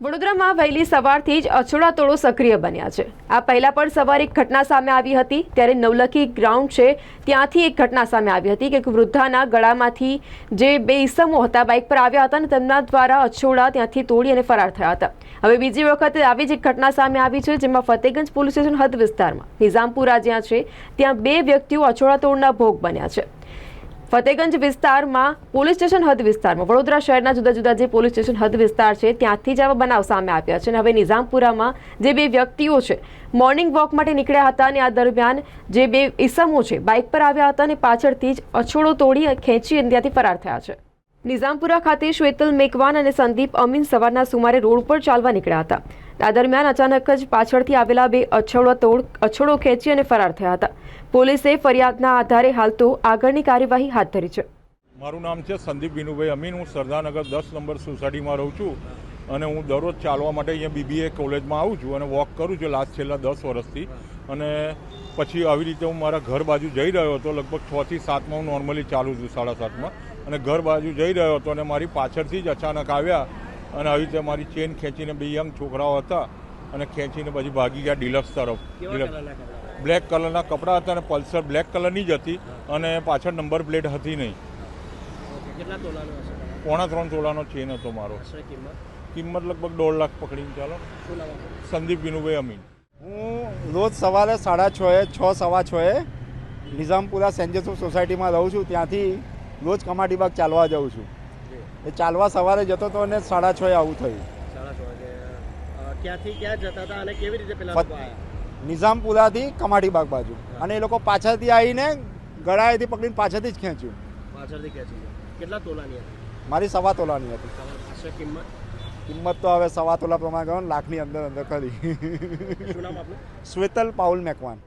વડોદરામાં વહેલી સવારથી જ અછોડાતોડો સક્રિય બન્યા છે. આ પહેલા પણ સવારે એક ઘટના સામે આવી હતી, ત્યારે નવલખી ગ્રાઉન્ડ છે, ત્યાંથી એક ઘટના સામે આવી હતી કે એક વૃદ્ધાના ગળામાંથી જે બે ઈસમો હતા, બાઇક પર આવ્યા હતા અને તેમના દ્વારા અછોડા ત્યાંથી તોડી અને ફરાર થયા હતા. હવે બીજી વખતે આવી જ એક ઘટના સામે આવી છે, જેમાં ફતેગંજ પોલીસ સ્ટેશન હદ વિસ્તારમાં નિઝામપુરા જ્યાં છે, ત્યાં બે વ્યક્તિઓ અછોડા તોડના ભોગ બન્યા છે. ફતેગંજ વિસ્તારમાં પોલીસ સ્ટેશન હદ વિસ્તારમાં, વડોદરા શહેરના જુદા જુદા જે પોલીસ સ્ટેશન હદ વિસ્તાર છે, ત્યાંથી જ આવા બનાવ સામે આવ્યા છે અને હવે નિઝામપુરામાં જે બે વ્યક્તિઓ છે, મોર્નિંગ વોક માટે નીકળ્યા હતા અને આ દરમિયાન જે બે ઈસમો છે, બાઇક પર આવ્યા હતા અને પાછળથી જ અછોડો તોડી ખેંચી અને ત્યાંથી ફરાર થયા છે. નિઝામપુરા ખાતે શ્વેતલ મેકવાન અને સંદીપ અમીન સવારના સુમારે રોડ પર ચાલવા નીકળ્યા હતા. આ દરમિયાન અચાનક જ પાછળથી આવેલા બે અછોડો તોડ અછડો ખેંચી અને ફરાર થયા હતા. પોલીસે ફરિયાદના આધારે હાલ તો આગળની કાર્યવાહી હાથ ધરી છે. મારું નામ છે સંદીપ વિનુભાઈ અમીન. હું સરદારનગર દસ નંબર સોસાયટીમાં રહું છું અને હું દરરોજ ચાલવા માટે અહીંયા બીબીએ કોલેજમાં આવું છું અને વોક કરું છું લાસ્ટ છેલ્લા દસ વર્ષથી. અને પછી આવી રીતે હું મારા ઘર બાજુ જઈ રહ્યો હતો, લગભગ છથી સાતમાં હું નોર્મલી ચાલું છું સાડા સાતમાં. અને ઘર બાજુ જઈ રહ્યો હતો અને મારી પાછળથી જ અચાનક આવ્યા અને આવી રીતે મારી ચેન ખેંચીને બે યંગ છોકરાઓ હતા અને ખેંચીને પછી ભાગી ગયા ડિલક્સ તરફ. બ્લેક કલરના કપડાં? હતા અને પલ્સર બ્લેક કલરની જ હતી અને પાછળ નંબર પ્લેટ હતી નહીં. પોણા ત્રણ તોલાનો ચેન હતો મારો. કિંમત? કિંમત લગભગ દોઢ લાખ પકડીને ચાલો. સંદીપ વિનુભાઈ અમીન. હું રોજ સવારે સાડા છ એ છ સવા છ એ નિઝામપુરા સેન્ટ જોસેફ સોસાયટીમાં રહું છું. ત્યાંથી રોજ કમાટીબાગ ચાલવા જાઉં છું. એ ચાલવા સવારે જતો હતો અને સાડા છ એ આવું થયું. સાડા છ વાગે ક્યાંથી ક્યાં જતા હતા અને કેવી રીતે પેલા ફત- લોકો આયા નિઝામપુરાથી કમાટીબાગ બાજુ. અને એ લોકો પાછળથી આવીને ગળાએથી પકડીને પાછળથી જ ખેંચ્યું. પાછળથી ખેંચી કેટલા તોલાની હતી? મારી સવા તોલાની હતી. કિંમત? કિંમત તો હવે સવા તોલા પ્રમાણે ગયો લાખની અંદર અંદર આપનું? શ્વેતલ પાઉલ મેકવાન.